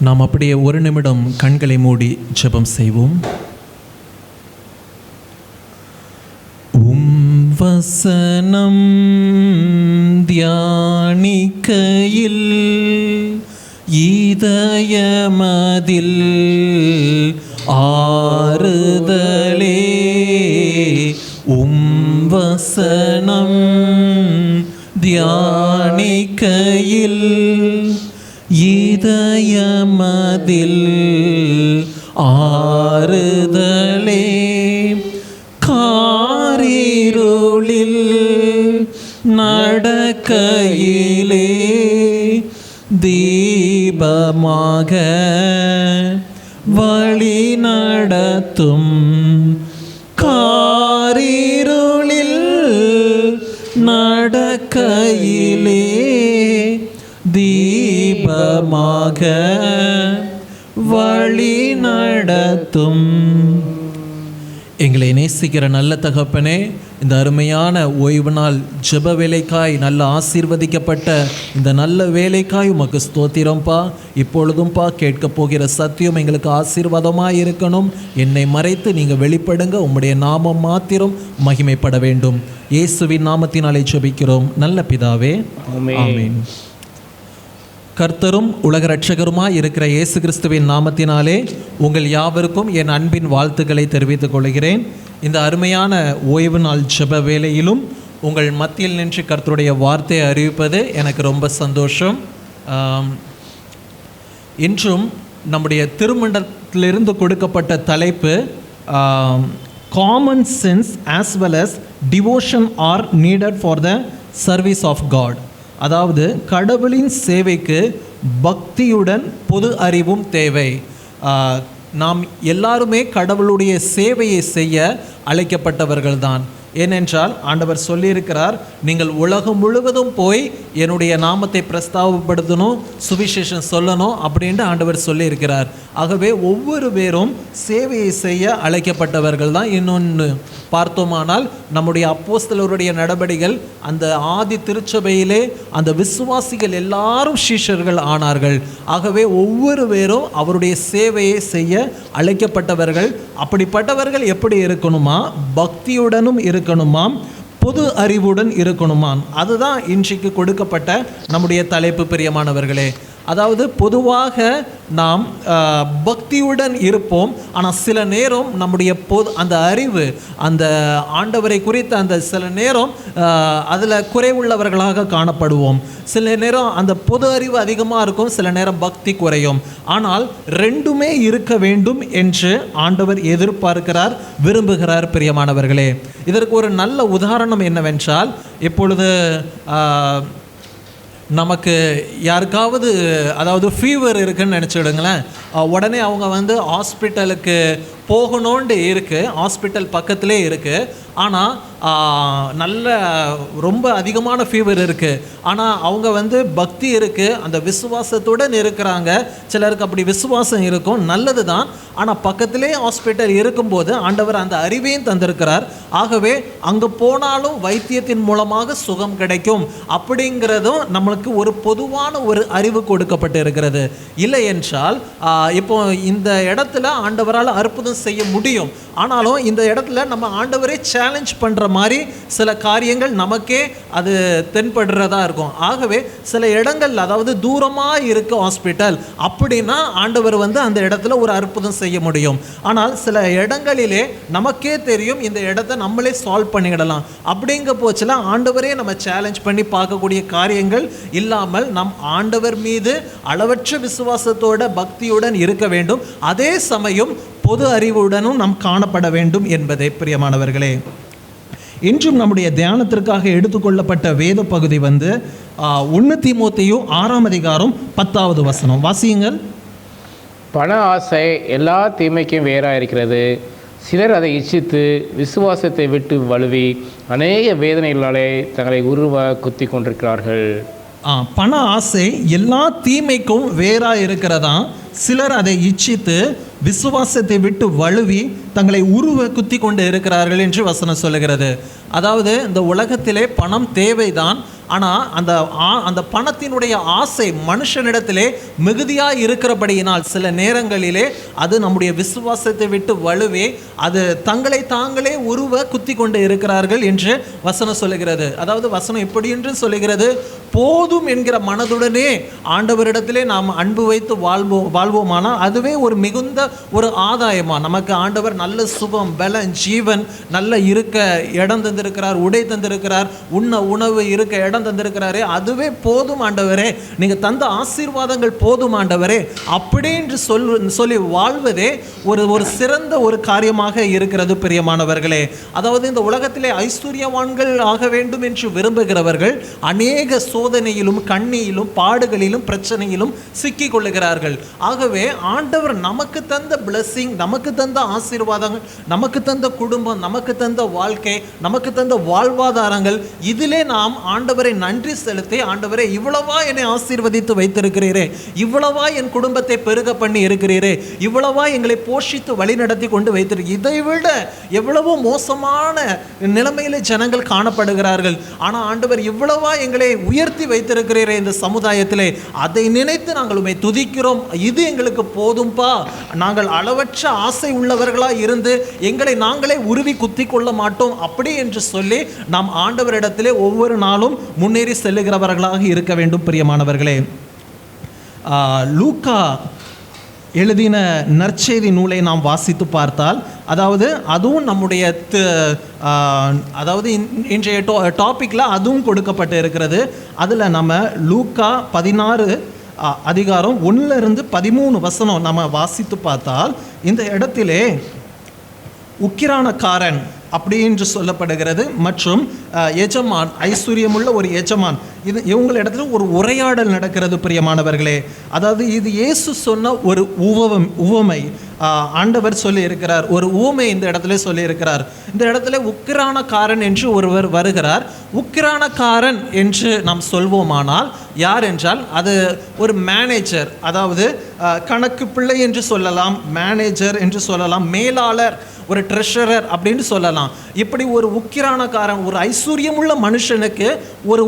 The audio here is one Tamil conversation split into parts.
நாம் அப்படியே ஒரு நிமிடம் கண்களை மூடி ஜெபம் செய்வோம். உம் வசனம் தியானிக்கையில் இதயமதில் ஆறுதலே. உம் வசனம் தியானிக்கையில் இதயமதில் ஆறுதலே காரிருளில் நடக்கையிலே தீபமாக வழி நடத்தும் காரிருளில் நடக்கையில் தீபமாக வழி நடத்தும். எங்களை நேசிக்கிற நல்ல தகப்பனே இந்த அருமையான ஓய்வு நாள் ஜெப வேலைக்காய் நல்ல ஆசீர்வதிக்கப்பட்ட இந்த நல்ல வேலைக்காய் உமக்கு ஸ்தோத்திரம்ப்பா இப்பொழுதும்ப்பா கேட்க போகிற சத்தியம் எங்களுக்கு ஆசீர்வாதமாக இருக்கணும். என்னை மறைத்து நீங்கள் வெளிப்படுங்க உம்முடைய நாமம் மாத்திரம் மகிமைப்பட வேண்டும். இயேசுவின் நாமத்தினாலே ஜெபிக்கிறோம். நல்ல பிதாவே ஆமென். கர்த்தரும் உலக ரட்சகருமாய் இருக்கிற இயேசு கிறிஸ்துவின் நாமத்தினாலே உங்கள் யாவருக்கும் என் அன்பின் வாழ்த்துக்களை தெரிவித்துக் கொள்கிறேன். இந்த அருமையான ஓய்வு நாள் ஜெப வேளையிலும் உங்கள் மத்தியில் நின்று கர்த்தருடைய வார்த்தையை அறிவிப்பது எனக்கு ரொம்ப சந்தோஷம். இன்றும் நம்முடைய திருமண்டத்திலிருந்து கொடுக்கப்பட்ட தலைப்பு common sense as well as devotion are needed for the service of God அதாவது கடவுளின் சேவைக்கு பக்தியுடன் பொது அறிவும் தேவை. நாம் எல்லாருமே கடவுளுடைய சேவையை செய்ய அழைக்கப்பட்டவர்கள்தான். ஏனென்றால் ஆண்டவர் சொல்லியிருக்கிறார் நீங்கள் உலகம் முழுவதும் போய் என்னுடைய நாமத்தை பிரஸ்தாபப்படுத்தணும் சுவிசேஷம் சொல்லணும் அப்படின்ட்டு ஆண்டவர் சொல்லியிருக்கிறார். ஆகவே ஒவ்வொரு பேரும் சேவையை செய்ய அழைக்கப்பட்டவர்கள் தான். இன்னொன்று பார்த்தோமானால் நம்முடைய அப்போஸ்தலருடைய நடபடிகள் அந்த ஆதி திருச்சபையிலே அந்த விசுவாசிகள் எல்லாரும் சீஷர்கள் ஆனார்கள். ஆகவே ஒவ்வொரு பேரும் அவருடைய சேவையை செய்ய அழைக்கப்பட்டவர்கள். அப்படிப்பட்டவர்கள் எப்படி இருக்கணுமா? பக்தியுடனும் இருக்கணுமாம் பொது அறிவுடன் இருக்கணுமாம். அதுதான் இன்றைக்கு கொடுக்கப்பட்ட நம்முடைய தலைப்பு பிரியமானவர்களே. அதாவது பொதுவாக நாம் பக்தியுடன் இருப்போம். ஆனால் சில நேரம் நம்முடைய பொது அந்த அறிவு அந்த ஆண்டவரை குறித்த அந்த சில நேரம் அதில் குறைவுள்ளவர்களாக காணப்படுவோம். சில நேரம் அந்த பொது அறிவு அதிகமாக இருக்கும் சில நேரம் பக்தி குறையும். ஆனால் ரெண்டுமே இருக்க வேண்டும் என்று ஆண்டவர் எதிர்பார்க்கிறார் விரும்புகிறார் பிரியமானவர்களே. இதற்கு ஒரு நல்ல உதாரணம் என்னவென்றால் இப்பொழுது நமக்கு யாருக்காவது அதாவது ஃபீவர் இருக்குன்னு நினச்சிடுங்களேன் உடனே அவங்க வந்து ஹாஸ்பிட்டலுக்கு போகணுன்ட்டு இருக்குது ஹாஸ்பிட்டல் பக்கத்திலே இருக்குது ஆனால் நல்ல ரொம்ப அதிகமான ஃபீவர் இருக்குது ஆனால் அவங்க வந்து பக்தி இருக்குது அந்த விசுவாசத்துடன் இருக்கிறாங்க. சிலருக்கு அப்படி விசுவாசம் இருக்கும். நல்லது தான். ஆனால் பக்கத்திலே ஹாஸ்பிட்டல் இருக்கும்போது ஆண்டவர் அந்த அறிவையும் தந்திருக்கிறார். ஆகவே அங்கே போனாலும் வைத்தியத்தின் மூலமாக சுகம் கிடைக்கும். அப்படிங்கிறதும் நம்மளுக்கு ஒரு பொதுவான ஒரு அறிவு கொடுக்கப்பட்டு இருக்கிறது இல்லை என்றால் இப்போ இந்த இடத்துல ஆண்டவரால் அற்புதம் செய்ய முடியும். ஆனாலும் இந்த இடத்துல நம்ம ஆண்டவரே சேலஞ்ச் பண்ணுற மாதிரி சில காரியங்கள் நமக்கே அது தென்படுறதா இருக்கும். ஆகவே சில இடங்கள் அதாவது தூரமாக இருக்க ஹாஸ்பிட்டல் அப்படின்னா ஆண்டவர் வந்து அந்த இடத்துல ஒரு அற்புதம் செய்ய முடியும். ஆனால் சில இடங்களிலே நமக்கே தெரியும் இந்த இடத்த நம்மளே சால்வ் பண்ணிடலாம் அப்படிங்க போச்சுல ஆண்டவரே நம்ம சேலஞ்ச் பண்ணி பார்க்கக்கூடிய காரியங்கள் இல்லாமல் நம் ஆண்டவர் மீது அளவற்ற விசுவாசத்தோட பக்தியுடன் இருக்க வேண்டும். அதே சமயம் பொது அறிவுடனும் நாம் காணப்பட வேண்டும் என்பதே பிரியமானவர்களே. இன்றும் நம்முடைய தியானத்திற்காக எடுத்துக்கொள்ளப்பட்ட வேத பகுதி வந்து ஒன்று தீமோத்தேயும் ஆறாம் அதிகாரம் பத்தாவது வசனம். வாசியுங்கள். பண ஆசை எல்லா தீமைக்கும் வேறாக இருக்கிறது சிலர் அதை இச்சித்து விசுவாசத்தை விட்டு வழுவி அநேக வேதனைகளாலே தங்களை உருவ குத்தி கொண்டிருக்கிறார்கள். பண ஆசை எல்லா தீமைக்கும் வேறா இருக்கிறதா? சிலர் அதை இச்சித்து விசுவாசத்தை விட்டு வழுவி தங்களை உருவ குத்தி கொண்டு இருக்கிறார்கள் என்று வசனம் சொல்லுகிறது. அதாவது இந்த உலகத்திலே பணம் தேவைதான் ஆனால் அந்த ஆ- அந்த பணத்தினுடைய ஆசை மனுஷனிடத்திலே மிகுதியாக இருக்கிறபடியினால் சில நேரங்களிலே அது நம்முடைய விசுவாசத்தை விட்டு வலுவே அது தங்களை தாங்களே உருவ குத்தி கொண்டு இருக்கிறார்கள் என்று வசனம் சொல்லுகிறது. அதாவது வசனம் எப்படி என்று சொல்லுகிறது? போதும் என்கிற மனதுடனே ஆண்டவரிடத்திலே நாம் அன்பு வைத்து வாழ்வோம் வாழ்வோமானால் அதுவே ஒரு மிகுந்த ஒரு ஆதாயமா. நமக்கு ஆண்டவர் நல்ல சுபம் பலன் ஜீவன் நல்ல இருக்க இடம் தந்திருக்கிறார் உடை தந்திருக்கிறார் உண்ண உணவு இருக்க இடம் தந்திருக்கிறாரே. அதுவே போதும் ஆண்டவரே. நீங்க தந்த ஆசீர்வாதங்கள் போதும் ஆண்டவரே. அப்படி என்று சொல் சொல்லி வாழ்வதே ஒரு ஒரு சிறந்த ஒரு காரியமாக இருக்கிறது பிரியமானவர்களே. அதாவது இந்த உலகத்திலே ஐஸ்வர்யவான்கள் ஆக வேண்டும் என்று விரும்புகிறவர்கள் அநேக சோதனையிலும் கண்ணியிலும் பாடுகளிலும் பிரச்சனையிலும் சிக்கி கொள்ளுகிறார்கள் ஆகவே ஆண்டவர் நமக்கு தந்த பிளஸ்ஸிங் நமக்கு தந்த ஆசீர்வாதங்கள் நமக்கு தந்த குடும்பம் நமக்கு தந்த வாழ்க்கை நமக்கு தந்த வாழ்வாதாரங்கள் இதிலே நாம் ஆண்டவரை நன்றி செலுத்தி ஆண்டவரே இவ்வளவா என்னை ஆசீர்வதித்து வைத்திருக்கிறீரே இவ்வளவா என் குடும்பத்தை பெருக பண்ணி இருக்கிறீரே இவ்வளவா எங்களை போஷித்து வழி நடத்தி கொண்டு வைத்திரு இதை விட எவ்வளவோ மோசமான நிலைமையில ஜனங்கள் காணப்படுகிறார்கள். ஆனால் ஆண்டவர் இவ்வளவா எங்களை உயர் உயர்த்தி வைத்திருக்கிறீரே இந்த சமுதாயத்திலே. அதை நினைத்து நாங்கள் உண்மை துதிக்கிறோம். இது எங்களுக்கு போதும்பா. நாங்கள் அளவற்ற ஆசை உள்ளவர்களா இருந்து எங்களை நாங்களே உருவி குத்தி கொள்ள மாட்டோம். அப்படி என்று சொல்லி நாம் ஆண்டவரிடத்திலே ஒவ்வொரு நாளும் முன்னேறி செல்லுகிறவர்களாக இருக்க வேண்டும் பிரியமானவர்களே. லூக்கா எழுதின நற்செய்தி நூலை நாம் வாசித்து பார்த்தால் அதாவது அதுவும் நம்முடைய அதாவது இன்- இன்றைய டோ டாப்பிக்கில் அதுவும் கொடுக்கப்பட்டு இருக்கிறது. அதில் நம்ம லூக்கா பதினாறு அதிகாரம் ஒண்ணுல இருந்து பதிமூணு வசனம் நம்ம வாசித்து பார்த்தால் இந்த இடத்திலே உக்கிரானக்காரன் அப்படி என்று சொல்லப்படுகிறது. மற்றும் எஜமான் ஐஸ்வர்யமுள்ள ஒரு எஜமான். இது இவங்கள இடத்துல ஒரு உரையாடல் நடக்கிறது பிரியமானவர்களே. அதாவது இது இயேசு சொன்ன ஒரு உவம் உவமை. ஆண்டவர் சொல்லி இருக்கிறார் ஒரு ஊமை இந்த இடத்துல சொல்லி இருக்கிறார் இந்த இடத்துல உக்கிரானக்காரன் என்று ஒருவர் வருகிறார். உக்கிரானக்காரன் என்று நாம் சொல்வோமானால் யார் என்றால் அது ஒரு மேனேஜர் அதாவது கணக்கு பிள்ளை என்று சொல்லலாம் மேனேஜர் என்று சொல்லலாம் மேலாளர் ஒரு ட்ரெஷரர் அப்படின்னு சொல்லலாம். இப்படி ஒரு உக்கிரானக்காரன் ஒரு ஐஸ்வர்யமுள்ள மனுஷனுக்கு ஒரு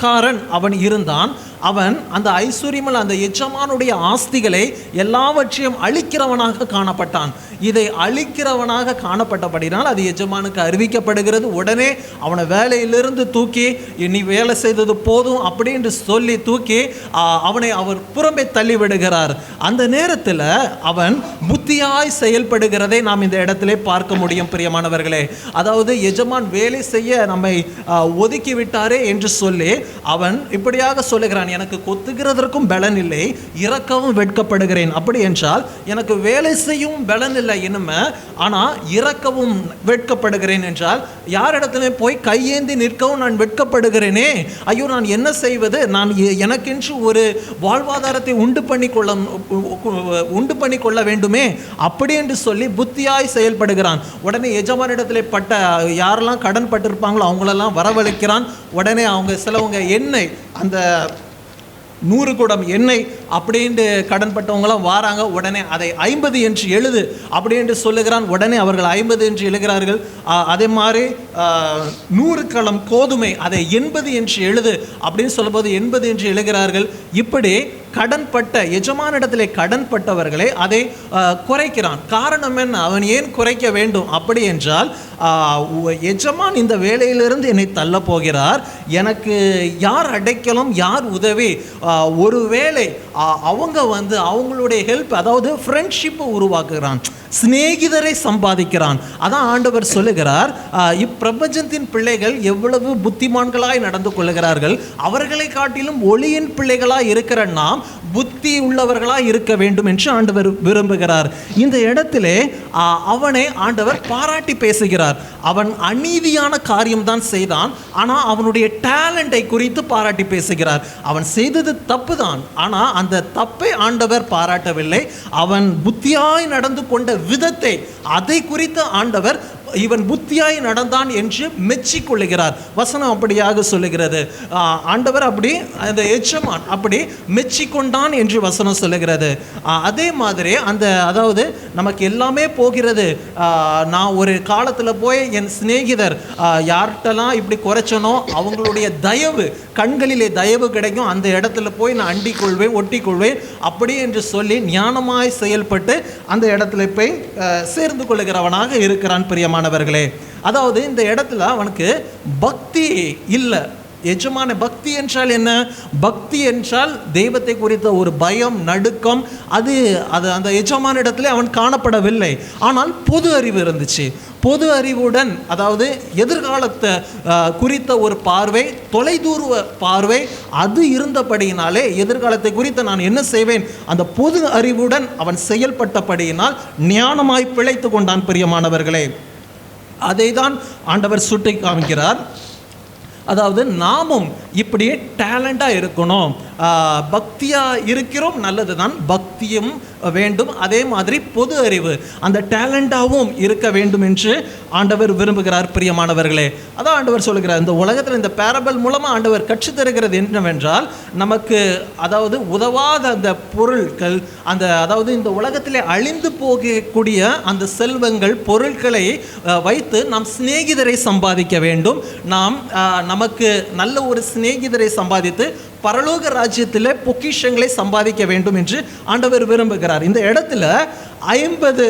பணக்காரன் அவன் இருந்தான். அவன் அந்த ஐஸ்வர்யமல் அந்த எஜமானுடைய ஆஸ்திகளை எல்லாவற்றையும் அழிக்கிறவனாக காணப்பட்டான். இதை அழிக்கிறவனாக காணப்பட்டபடினால் அது எஜமானுக்கு அறிவிக்கப்படுகிறது. உடனே அவனை வேலையிலிருந்து தூக்கி நீ வேலை செய்தது போதும் அப்படின்னு சொல்லி தூக்கி அவனை அவர் புறம்பே தள்ளிவிடுகிறார். அந்த நேரத்தில் அவன் புத்தியாய் செயல்படுகிறதை நாம் இந்த இடத்திலே பார்க்க முடியும் பிரியமானவர்களே. அதாவது எஜமான் வேலை செய்ய நம்மை ஒதுக்கிவிட்டாரே ஒதுக்கி விட்டாரே என்று சொல்லி அவன் இப்படியாக சொல்லுகிறான். எனக்கு கொத்துகிறதற்கும் பலன் இல்லை இறக்கவும் வெட்கப்படுகிறேன். அப்படி என்றால் எனக்கு வேலை செய்யவும் பலன் இல்லை இனிமே ஆனால் இறக்கவும் வெட்கப்படுகிறேன் என்றால் யாரிடத்துலையும் போய் கையேந்தி நிற்கவும் நான் வெட்கப்படுகிறேனே? ஐயோ நான் என்ன செய்வது? நான் எனக்கென்று ஒரு வாழ்வாதாரத்தை உண்டு பண்ணி கொள்ள உண்டு பண்ணி கொள்ள வேண்டுமே? அப்படி என்று சொல்லி புத்தியாய் செயல்படுகிறான். உடனே எஜமானிடத்தில் பட்ட யாரெல்லாம் கடன் பட்டிருப்பாங்களோ அவங்களெல்லாம் வரவழைக்கிறான். உடனே அவங்க சிலவங்க எண்ணெய் அந்த நூறு குடம் எண்ணெய் அப்படின்ட்டு கடன்பட்டவங்களாம் வாராங்க. உடனே அதை ஐம்பது என்று எழுது. அப்படி என்று சொல்லுகிறான். உடனே அவர்கள் ஐம்பது என்று எழுகிறார்கள். அதே மாதிரி நூறு களம் கோதுமை அதை எண்பது என்று எழுது. அப்படின்னு சொல்லும்போது எண்பது என்று எழுகிறார்கள். இப்படி கடன்பட்ட எஜமானிடத்திலே கடன்பட்டவர்களை அதை குறைக்கிறான். காரணம் என்ன? அவன் ஏன் குறைக்க வேண்டும்? அப்படி என்றால் எஜமான் இந்த வேலையிலிருந்து என்னை தள்ள போகிறார் எனக்கு யார் அடைக்கலம்? யார் உதவி? ஒருவேளை அவங்க வந்து அவங்களுடைய ஹெல்ப் அதாவது ஃப்ரெண்ட்ஷிப்பை உருவாக்குகிறான் சிநேகிதரை சம்பாதிக்கிறான். அதான் ஆண்டவர் சொல்லுகிறார் இப்பிரபஞ்சத்தின் பிள்ளைகள் எவ்வளவு புத்திமான்களாய் நடந்து கொள்ளுகிறார்கள். அவர்களை காட்டிலும் ஒளியின் பிள்ளைகளாய் இருக்கிற நாம் புத்தி உள்ளவர்களாய் இருக்க வேண்டும் என்று ஆண்டவர் விரும்புகிறார். இந்த இடத்திலே அவனை ஆண்டவர் பாராட்டி பேசுகிறார். அவன் அநீதியான காரியம்தான் செய்தான். ஆனால் அவனுடைய டேலண்டை குறித்து பாராட்டி பேசுகிறார். அவன் செய்தது தப்பு தான் ஆனால் அந்த தப்பை ஆண்டவர் பாராட்டவில்லை. அவன் புத்தியாய் நடந்து கொண்ட விதத்தை அதை குறித்து ஆண்டவர் இவன் புத்தியாய் நடந்தான் என்று மெச்சிக்கொள்ளுகிறார். வசனம் அப்படியாக சொல்லுகிறது. ஆண்டவர் அப்படி அந்த எச்சமான் அப்படி மெச்சிக்கொண்டான் என்று வசனம் சொல்லுகிறது. அதே மாதிரி அந்த அதாவது நமக்கு எல்லாமே போகிறது. நான் ஒரு காலத்தில் போய் என் சிநேகிதர் யார்கிட்டலாம் இப்படி குறைச்சனோ அவங்களுடைய தயவு கண்களிலே தயவு கிடைக்கும். அந்த இடத்துல போய் நான் அண்டிக் கொள்வேன் கொள்வேன் அப்படி என்று சொல்லி ஞானமாய் செயல்பட்டு அந்த இடத்துல போய் சேர்ந்து கொள்ளுகிறவனாக இருக்கிறான் பிரியமானவர்களே அதாவது இந்த இடத்துல அவனுக்கு பக்தி இல்லை. எஜமான பக்தி என்றால் என்ன? பக்தி என்றால் தெய்வத்தை குறித்த ஒரு பயம் நடுக்கம். அது அது அந்த எஜமான இடத்துல அவன் காணப்படவில்லை. ஆனால் பொது அறிவு இருந்துச்சு. பொது அறிவுடன் அதாவது எதிர்காலத்தை குறித்த ஒரு பார்வை தொலைதூர்வ பார்வை அது இருந்தபடியினாலே எதிர்காலத்தை குறித்து நான் என்ன செய்வேன்? அந்த பொது அறிவுடன் அவன் செயல்பட்டபடியினால் ஞானமாய் பிழைத்து கொண்டான் பிரியமானவர்களே. அதை தான் ஆண்டவர் சுட்டி காமிக்கிறார் அதாவது நாமும் இப்படியே டேலண்டாக இருக்கணும். பக்தியாக இருக்கிறோம் நல்லது தான் பக்தியும் வேண்டும். அதே மாதிரி பொது அறிவு. அந்த டேலண்டாகவும் இருக்க வேண்டும் என்று ஆண்டவர் விரும்புகிறார் பிரியமானவர்களே. அதான் ஆண்டவர் சொல்லுகிறார் இந்த உலகத்தில் இந்த பேரபல் மூலமாக ஆண்டவர் கற்று தருகிறது என்னவென்றால் நமக்கு அதாவது உதவாத அந்த பொருட்கள் அந்த அதாவது இந்த உலகத்திலே அழிந்து போகக்கூடிய அந்த செல்வங்கள் பொருட்களை வைத்து நாம் சிநேகிதரை சம்பாதிக்க வேண்டும். நாம் நமக்கு நல்ல ஒரு சிநேகிதரை சம்பாதித்து பரலோக ராஜ்யத்தில் பொக்கிஷங்களை சம்பாதிக்க வேண்டும் என்று ஆண்டவர் விரும்புகிறார். இந்த இடத்துல ஐம்பது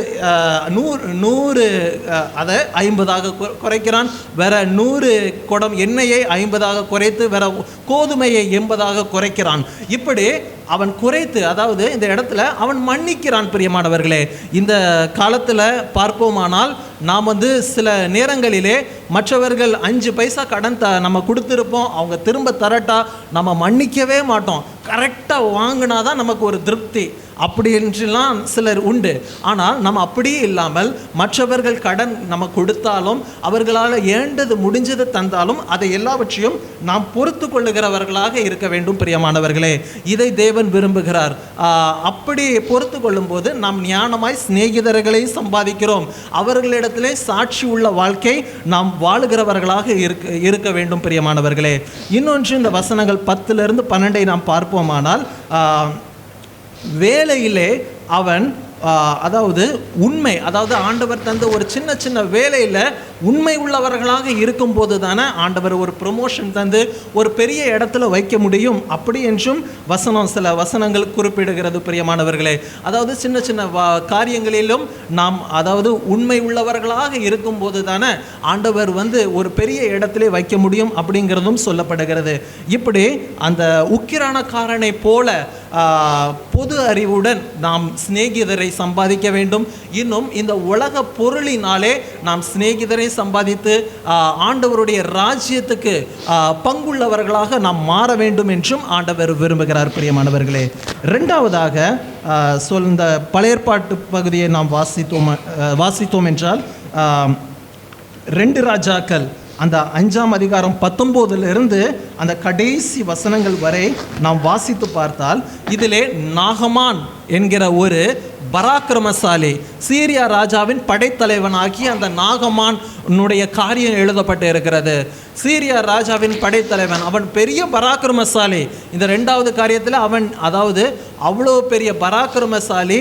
நூறு நூறு அதை ஐம்பதாக குறைக்கிறான். வேற நூறு குடம் எண்ணெயை ஐம்பதாக குறைத்து வேற கோதுமையை எண்பதாக குறைக்கிறான். இப்படி அவன் குறைத்து அதாவது இந்த இடத்துல அவன் மன்னிக்கிறான் பிரியமானவர்களே. இந்த காலத்தில் பார்ப்போமானால் நாம் வந்து சில நேரங்களிலே மற்றவர்கள் அஞ்சு பைசா கடன் த நம்ம கொடுத்துருப்போம் அவங்க திரும்ப தரட்டா நம்ம மன்னிக்கவே மாட்டோம். கரெக்டாக வாங்கினா தான் நமக்கு ஒரு திருப்தி. அப்படி என்றெல்லாம் சிலர் உண்டு. ஆனால் நம்ம அப்படியே இல்லாமல் மற்றவர்கள் கடன் நம்ம கொடுத்தாலும் அவர்களால் ஏண்டது முடிஞ்சது தந்தாலும் அதை எல்லாவற்றையும் நாம் பொறுத்து கொள்ளுகிறவர்களாக இருக்க வேண்டும் பிரியமானவர்களே. இதை தேவன் விரும்புகிறார். அப்படி பொறுத்து கொள்ளும்போது நாம் ஞானமாய் சிநேகிதர்களை சம்பாதிக்கிறோம். அவர்களிடத்திலே சாட்சி உள்ள வாழ்க்கை நாம் வாழுகிறவர்களாக இருக்க இருக்க வேண்டும் பிரியமானவர்களே. இன்னொன்று இந்த வசனங்கள் பத்திலிருந்து பன்னெண்டை நாம் பார்ப்போமானால் வேலையிலே அவன் அதாவது உண்மை அதாவது ஆண்டவர் தந்த ஒரு சின்ன சின்ன வேலையில் உண்மை உள்ளவர்களாக இருக்கும்போது தானே ஆண்டவர் ஒரு ப்ரொமோஷன் தந்து ஒரு பெரிய இடத்துல வைக்க முடியும். அப்படி என்றும் வசனம் சில வசனங்கள் குறிப்பிடுகிறது பிரியமானவர்களே. அதாவது சின்ன சின்ன காரியங்களிலும் நாம் அதாவது உண்மை உள்ளவர்களாக இருக்கும்போது தானே ஆண்டவர் வந்து ஒரு பெரிய இடத்திலே வைக்க முடியும் அப்படிங்கிறதும் சொல்லப்படுகிறது. இப்படி அந்த உக்கிரானக்காரனை போல பொது அறிவுடன் நாம் சிநேகிதரை சம்பாதிக்க வேண்டும். இன்னும் இந்த உலக பொருளினாலே நாம் சிநேகிதரை சம்பாதித்து ஆண்டவருடைய ராஜ்யத்துக்கு பங்குள்ளவர்களாக நாம் மாற வேண்டும் என்றும் ஆண்டவர் விரும்புகிறார் பிரியமானவர்களே. ரெண்டாவதாக சொல் இந்த பழையற்பாட்டு பகுதியை நாம் வாசித்தோம் வாசித்தோம் என்றால் ரெண்டு ராஜாக்கள் அந்த அஞ்சாம் அதிகாரம் பத்தொம்போதுல இருந்து அந்த கடைசி வசனங்கள் வரை நாம் வாசித்து பார்த்தால் இதிலே நாகமான் என்கிற ஒரு பராக்கிரமசாலி சீரியா ராஜாவின் படைத்தலைவனாகி அந்த நாகமானுடைய காரியம் எழுதப்பட்டு இருக்கிறது. சீரியா ராஜாவின் படைத்தலைவன் அவன் பெரிய பராக்கிரமசாலி. இந்த ரெண்டாவது காரியத்தில் அவன் அதாவது அவ்வளோ பெரிய பராக்கிரமசாலி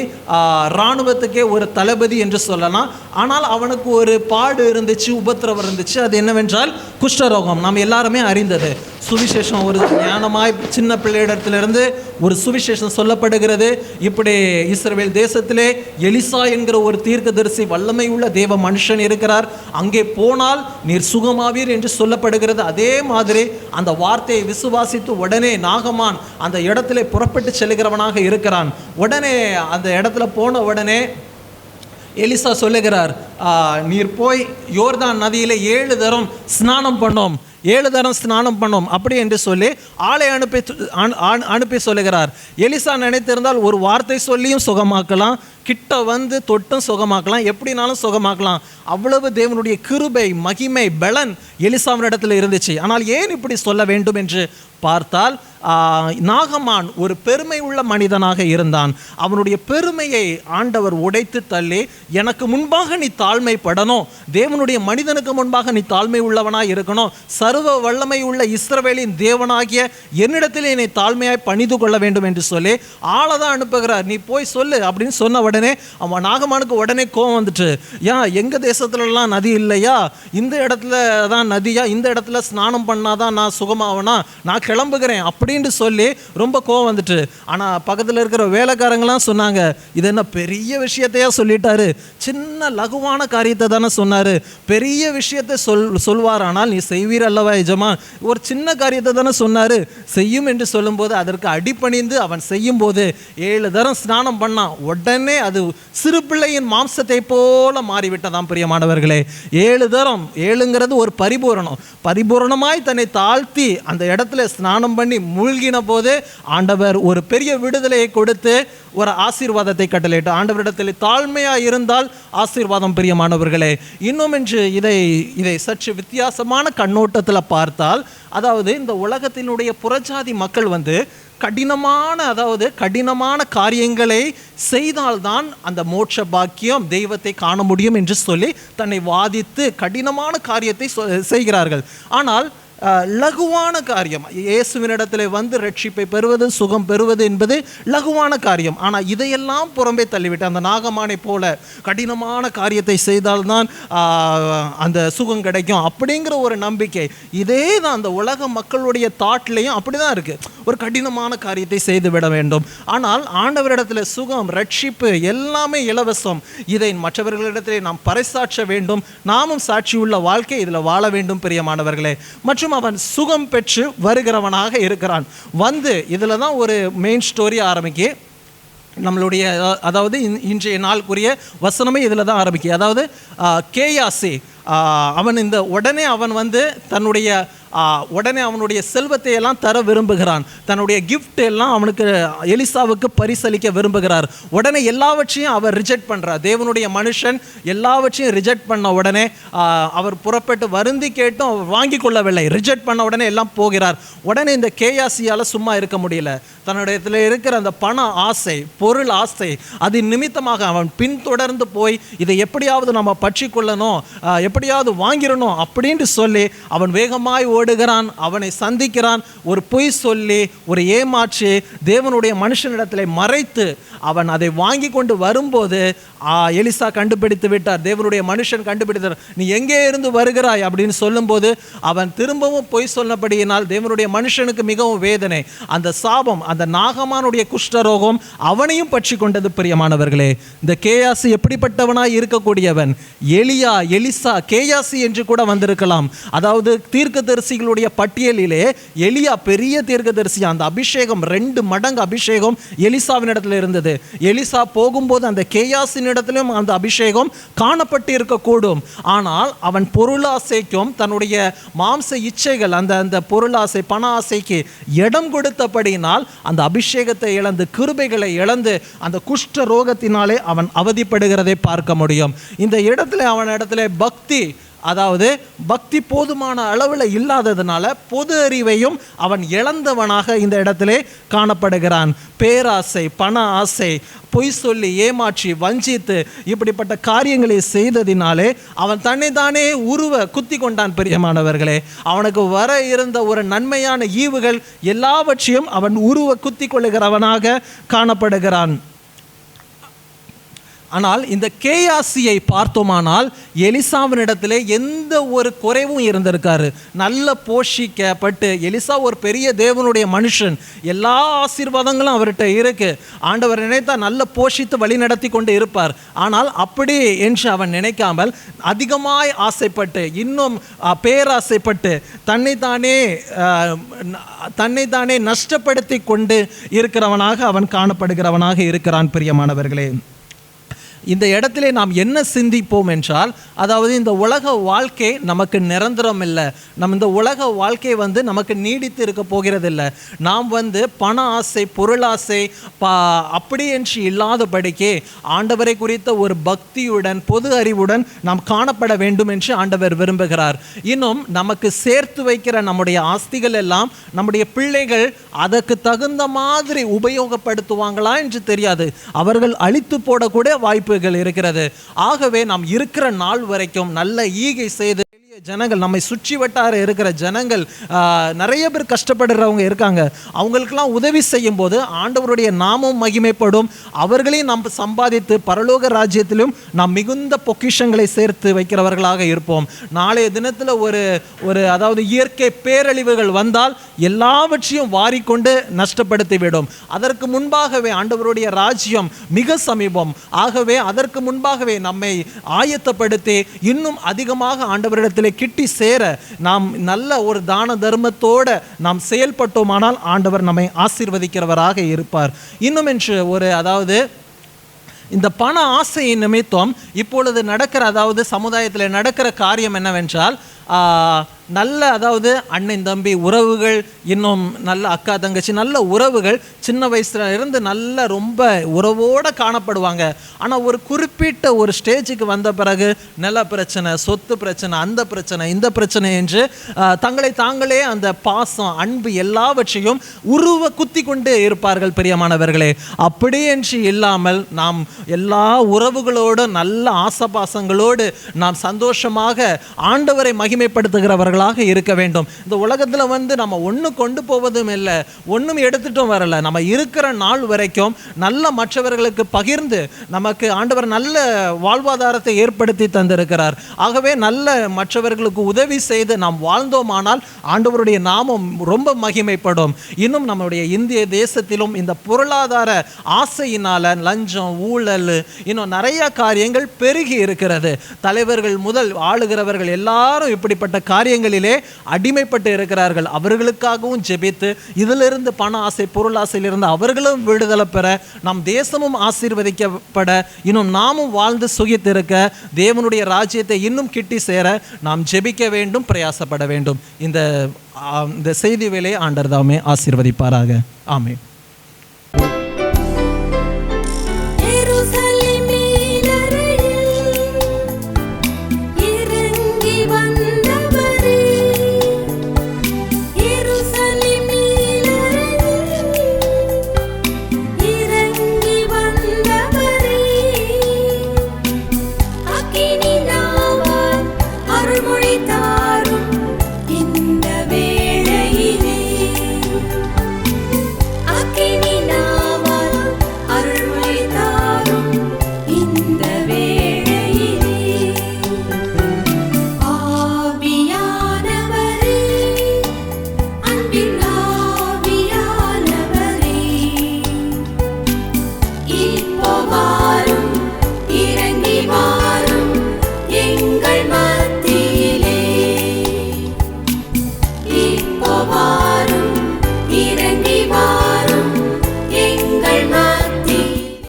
இராணுவத்துக்கே ஒரு தளபதி என்று சொல்லலாம். ஆனால் அவனுக்கு ஒரு பாடு இருந்துச்சு உபத்திரவம் இருந்துச்சு. அது என்னவென்றால் குஷ்டரோகம். நாம் எல்லாருமே அறிந்தது. சுவிசேஷம் ஒரு ஞானமாய் சின்ன பிள்ளையிடத்திலிருந்து ஒரு சுவிசேஷம் சொல்லப்படுகிறது. இப்படி இஸ்ரேல் தேசத்திலே எலிசா என்கிற ஒரு தீர்க்கதரிசி வல்லமை உள்ள தேவ மனுஷன் இருக்கிறார். அங்கே போனால் நீர் சுகமாவீர் என்று சொல்லப்படுகிறது. அதே மாதிரி அந்த வார்த்தையை விசுவாசித்து உடனே நாகமான் அந்த இடத்திலே புறப்பட்டு செல்கிறவனாக இருக்கிறான். உடனே அந்த இடத்துல போன உடனே எலிசா சொல்லுகிறார் நீர் போய் யோர்தான் நதியிலே ஏழு தரம் ஸ்நானம் பண்ணோம். ஏழு தரம் ஸ்நானம் பண்ணோம். அப்படி என்று சொல்லி ஆளை அனுப்பி அனுப்பி சொல்லுகிறார். எலிசா நினைத்திருந்தால் ஒரு வார்த்தை சொல்லியும் சுகமாக்கலாம். கிட்ட வந்து தொட்டும் சுகமாக்கலாம் எப்படினாலும் சுகமாக்கலாம். அவ்வளவு தேவனுடைய கிருபை மகிமை பலன் எலிசாவினிடத்தில் இருந்துச்சு. ஆனால் ஏன் இப்படி சொல்ல வேண்டும் என்று பார்த்தால் நாகமான் ஒரு பெருமை உள்ள மனிதனாக இருந்தான். அவனுடைய பெருமையை ஆண்டவர் உடைத்து தள்ளி எனக்கு முன்பாக நீ தாழ்மைப்படணும். தேவனுடைய மனிதனுக்கு முன்பாக நீ தாழ்மை உள்ளவனாக இருக்கணும். சர்வ வல்லமை உள்ள இஸ்ரவேலின் தேவனாகிய என்னிடத்தில் என்னை தாழ்மையாய் பணிந்து கொள்ள வேண்டும் என்று சொல்லி ஆளை தான் அனுப்புகிறார். நீ போய் சொல்லு அப்படின்னு சொன்ன உடனே அவன் நாகமானுக்கு உடனே கோவம் வந்துட்டு ஏன் எங்கள் தேசத்துலலாம் நதி இல்லையா? இந்த இடத்துல தான் நதியா? இந்த இடத்துல ஸ்நானம் பண்ணாதான் நான் சுகமாவனா? நான் கிளம்புகிறேன் அப்படின்னு சொல்லி ரொம்ப கோவம் வந்துட்டு. ஆனால் பக்கத்தில் இருக்கிற வேலைக்காரங்களாம் சொன்னாங்க இது என்ன பெரிய விஷயத்தையா சொல்லிட்டாரு? சின்ன லகுவான காரியத்தை தானே சொன்னார். பெரிய விஷயத்தை சொல் சொல்வார் ஆனால் நீ செய்வீர் அல்லவா எஜமா? ஒரு சின்ன காரியத்தை தானே சொன்னார். செய்யும் என்று சொல்லும்போது அதற்கு அடிபணிந்து அவன் செய்யும்போது ஏழு தரம் ஸ்நானம் பண்ணான். உடனே அது சிறு பிள்ளையின் மாம்சத்தை போல மாறிவிட்டதாம் பிரியமானவர்களே. ஏழு தரம் ஏழுங்கிறது ஒரு பரிபூரணம். பரிபூரணமாய் தன்னை தாழ்த்தி அந்த இடத்துல ஸ்நானம் பண்ணி மூழ்கின போது ஆண்டவர் ஒரு பெரிய விடுதலையை கொடுத்து ஒரு ஆசீர்வாதத்தை கட்டளையிட்டு ஆண்டவரிடத்தில் தாழ்மையாக இருந்தால் ஆசீர்வாதம் பிரியமானவர்களே. இன்னும் என்று இதை இதை சற்று வித்தியாசமான கண்ணோட்டத்தில் பார்த்தால் அதாவது இந்த உலகத்தினுடைய புறஜாதி மக்கள் வந்து கடினமான அதாவது கடினமான காரியங்களை செய்தால்தான் அந்த மோட்ச பாக்கியம் தெய்வத்தை காண முடியும் என்று சொல்லி தன்னை வாதித்து கடினமான காரியத்தை செய்கிறார்கள். ஆனால் லகுவான காரியம். இயேசுவினிடத்தில் வந்து ரட்சிப்பை பெறுவது சுகம் பெறுவது என்பது லகுவான காரியம். ஆனால் இதையெல்லாம் புறம்பே தள்ளிவிட்டு அந்த நாகமானை போல கடினமான காரியத்தை செய்தால்தான் அந்த சுகம் கிடைக்கும் அப்படிங்கிற ஒரு நம்பிக்கை. இதே தான் அந்த உலக மக்களுடைய தாட்லேயும் அப்படி தான் இருக்குது ஒரு கடினமான காரியத்தை செய்து விட வேண்டும். ஆனால் ஆண்டவரிடத்தில் சுகம் ரட்சிப்பு எல்லாமே இலவசம். இதை மற்றவர்களிடத்திலே நாம் பறைசாற்ற வேண்டும். நாமும் சாட்சியுள்ள வாழ்க்கை இதில் வாழ வேண்டும் பிரியமானவர்களே. மற்றும் அவன் சுகம் பெற்று வருகிறவனாக இருக்கிறான். வந்து இதில் தான் ஒரு மெயின் ஸ்டோரி ஆரம்பிக்கு. நம்மளுடைய அதாவது இன்றைய நாளுக்குரிய வசனமே இதில் தான் ஆரம்பிக்கு. அதாவது கேயாசி அவன் இந்த உடனே அவன் வந்து தன்னுடைய உடனே அவனுடைய செல்வத்தை எல்லாம் தர விரும்புகிறான். தன்னுடைய கிஃப்ட் எல்லாம் அவனுக்கு எலிசாவுக்கு பரிசளிக்க விரும்புகிறார். உடனே எல்லாவற்றையும் அவர் ரிஜெக்ட் பண்ணுறார் தேவனுடைய மனுஷன் எல்லாவற்றையும் ரிஜெக்ட் பண்ண உடனே அவர் புறப்பட்டு வருந்தி கேட்டும் அவர் வாங்கி கொள்ளவில்லை. ரிஜெக்ட் பண்ண உடனே எல்லாம் போகிறார். உடனே இந்த கேயாசியால் சும்மா இருக்க முடியல. தன்னுடைய இருக்கிற அந்த பண ஆசை பொருள் ஆசை அது நிமித்தமாக அவன் பின்தொடர்ந்து போய் இதை எப்படியாவது நம்ம பற்றி கொள்ளணும் எப்படியாவது வாங்கிடணும் அப்படின்ட்டு சொல்லி அவன் வேகமாய் ஓடுகிறான் அவனை சந்திக்கிறான். ஒரு பொய் சொல்லி ஒரு ஏமாற்றி தேவனுடைய மனுஷனிடத்தில் மறைத்து அவன் அதை வாங்கி கொண்டு வரும்போது எலிசா கண்டுபிடித்து விட்டார். தேவனுடைய மனுஷன் கண்டுபிடித்தார். நீ எங்கே இருந்து வருகிறாய்? அப்படின்னு சொல்லும்போது அவன் திரும்பவும் பொய் சொன்னபடியினால் தேவனுடைய மனுஷனுக்கு மிகவும் வேதனை. அந்த சாபம் அந்த நாகமானுடைய குஷ்டரோகம் அவனையும் பற்றி கொண்டது பிரியமானவர்களே. இந்த கேயாசு எப்படிப்பட்டவனாய் இருக்கக்கூடியவன்? எலியா எலிசா கேயாசி என்று கூட வந்திருக்கலாம். அதாவது தீர்க்க தீர்க்கதரிசிகளுடைய பட்டியலிலே எலியா பெரிய தீர்க்கதரிசி அந்த அபிஷேகம் ரெண்டு மடங்கு அபிஷேகம் எலிசாவின் இடத்துல இருந்தது. எலிசா போகும்போது அந்த கேயாசின் இடத்திலும் அந்த அபிஷேகம் காணப்பட்டு இருக்கக்கூடும் ஆனால் அவன் பொருளாசைக்கும் தன்னுடைய மாம்ச இச்சைகள் அந்த அந்த பொருளாசை பண ஆசைக்கு இடம் கொடுத்தபடியினால் அந்த அபிஷேகத்தை இழந்து கிருபைகளை இழந்து அந்த குஷ்ட ரோகத்தினாலே அவன் அவதிப்படுகிறதை பார்க்க முடியும். இந்த இடத்துல அவன் இடத்துல பக்தி அதாவது பக்தி போதுமான அளவில் இல்லாததுனால பொது அறிவையும் அவன் இழந்தவனாக இந்த இடத்திலே காணப்படுகிறான். பேராசை பண ஆசை பொய் சொல்லி ஏமாற்றி வஞ்சித்து இப்படிப்பட்ட காரியங்களை செய்ததினாலே அவன் தன்னை தானே உருவ குத்தி கொண்டான் பிரியமானவர்களே. அவனுக்கு வர இருந்த ஒரு நன்மையான ஈவுகள் எல்லாவற்றையும் அவன் உருவ குத்தி கொள்ளுகிறவனாக காணப்படுகிறான். ஆனால் இந்த கேஆசியை பார்த்தோமானால் எலிசாவினிடத்தில் எந்த ஒரு குறைவும் இருந்திருக்காரு. நல்ல போஷிக்கப்பட்டு எலிசா ஒரு பெரிய தேவனுடைய மனுஷன். எல்லா ஆசீர்வாதங்களும் அவர்கிட்ட இருக்கு. ஆண்டவர் நினைத்தா நல்ல போஷித்து வழி நடத்தி கொண்டு இருப்பார். ஆனால் அப்படி என்று அவன் நினைக்காமல் அதிகமாய் ஆசைப்பட்டு இன்னும் பேராசைப்பட்டு தன்னைத்தானே தன்னைத்தானே நஷ்டப்படுத்தி கொண்டு இருக்கிறவனாக அவன் காணப்படுகிறவனாக இருக்கிறான் பிரியமானவர்களே. இந்த இடத்திலே நாம் என்ன சிந்திப்போம் என்றால் அதாவது இந்த உலக வாழ்க்கை நமக்கு நிரந்தரம் இல்லை. நம்ம இந்த உலக வாழ்க்கை வந்து நமக்கு நீடித்து இருக்க போகிறதில்லை. நாம் வந்து பண ஆசை பொருளாசை பா அப்படி என்று இல்லாதபடிக்கே ஆண்டவரை குறித்த ஒரு பக்தியுடன் பொது அறிவுடன் நாம் காணப்பட வேண்டும் என்று ஆண்டவர் விரும்புகிறார். இன்னும் நமக்கு சேர்த்து வைக்கிற நம்முடைய ஆஸ்திகள் எல்லாம் நம்முடைய பிள்ளைகள் அதற்கு தகுந்த மாதிரி உபயோகப்படுத்துவாங்களா என்று தெரியாது. அவர்கள் அழித்து போடக்கூட வாய்ப்புகள் இருக்கிறது. ஆகவே நாம் இருக்கிற நாள் வரைக்கும் நல்ல ஈகை செய்து ஜனங்கள் நம்மை சுற்றி வட்டார இருக்கிற ஜனங்கள் நிறைய பேர் கஷ்டப்படுறவங்க இருக்காங்க. அவங்களுக்கெல்லாம் உதவி செய்யும் போது ஆண்டவருடைய நாமம் மகிமைப்படும். அவர்களையும் நாம் சம்பாதித்து பரலோக ராஜ்யத்திலும் நாம் மிகுந்த பொக்கிஷங்களை சேர்த்து வைக்கிறவர்களாக இருப்போம். நாளைய தினத்தில் ஒரு ஒரு அதாவது இயற்கை பேரழிவுகள் வந்தால் எல்லாவற்றையும் வாரிக்கொண்டு நஷ்டப்படுத்தி விடும் அதற்கு முன்பாகவே ஆண்டவருடைய ராஜ்யம் மிக சமீபம். ஆகவே அதற்கு முன்பாகவே நம்மை ஆயத்தப்படுத்தி இன்னும் அதிகமாக ஆண்டவரிடத்தில் கிட்டி சேர நாம் நல்ல ஒரு தான தர்மத்தோட நாம் செயல்பட்டோமானால் ஆண்டவர் நம்மை ஆசீர்வதிக்கிறவராக இருப்பார். இன்னும் என்று ஒரு அதாவது இந்த பண ஆசையின் நிமித்தம் இப்பொழுது நடக்கிற அதாவது சமுதாயத்தில் நடக்கிற காரியம் என்னவென்றால் நல்ல அதாவது அண்ணன் தம்பி உறவுகள் இன்னும் நல்ல அக்கா தங்கச்சி நல்ல உறவுகள் சின்ன வயசுல இருந்து நல்ல ரொம்ப உறவோடு காணப்படுவாங்க. ஆனால் ஒரு குறிப்பிட்ட ஒரு ஸ்டேஜுக்கு வந்த பிறகு நில பிரச்சனை சொத்து பிரச்சனை அந்த பிரச்சனை இந்த பிரச்சனை என்று தங்களை தாங்களே அந்த பாசம் அன்பு எல்லாவற்றையும் உருவ குத்தி கொண்டு இருப்பார்கள் பிரியமானவர்களே. அப்படி என்று இல்லாமல் நாம் எல்லா உறவுகளோடு நல்ல ஆசபாசங்களோடு நாம் சந்தோஷமாக ஆண்டவரை மகிமைப்படுத்துகிறவர்கள் உள்ளவர்களாக இருக்க வேண்டும். இந்த உலகத்தில் வந்து நம்ம ஒன்று கொண்டு போவதும் இல்லை ஒன்றும் எடுத்துட்டும் வரல. நம்ம இருக்கிற நாள் வரைக்கும் நல்ல மற்றவர்களுக்கு பகிர்ந்து நமக்கு ஆண்டவர் நல்ல வாழ்வாதாரத்தை ஏற்படுத்தி தந்திருக்கிறார். ஆகவே நல்ல மற்றவர்களுக்கு உதவி செய்து நாம் வாழ்ந்தோமானால் ஆண்டவருடைய நாமம் ரொம்ப மகிமைப்படும். இன்னும் நம்முடைய இந்திய தேசத்திலும் இந்த பொருளாதார ஆசையினால் லஞ்சம் ஊழல் இன்னும் நிறைய காரியங்கள் பெருகி இருக்கிறது. தலைவர்கள் முதல் ஆளுகிறவர்கள் எல்லாரும் இப்படிப்பட்ட காரியங்கள் காரியங்களிலே அடிமைப்பட்டு இருக்கிறார்கள். அவர்களுக்காகவும் ஜெபித்து இதிலிருந்து பண ஆசை பொருள் ஆசையிலிருந்து அவர்களும் விடுதலை பெற நம் தேசமும் ஆசீர்வதிக்கப்பட இன்னும் நாமும் வாழ்ந்து சுகித்திருக்க தேவனுடைய ராஜ்யத்தை இன்னும் கிட்டி சேர நாம் ஜெபிக்க வேண்டும் பிரயாசப்பட வேண்டும். இந்த இந்த செய்தி வேலையை ஆண்டர் தாமே ஆசீர்வதிப்பாராக. ஆமே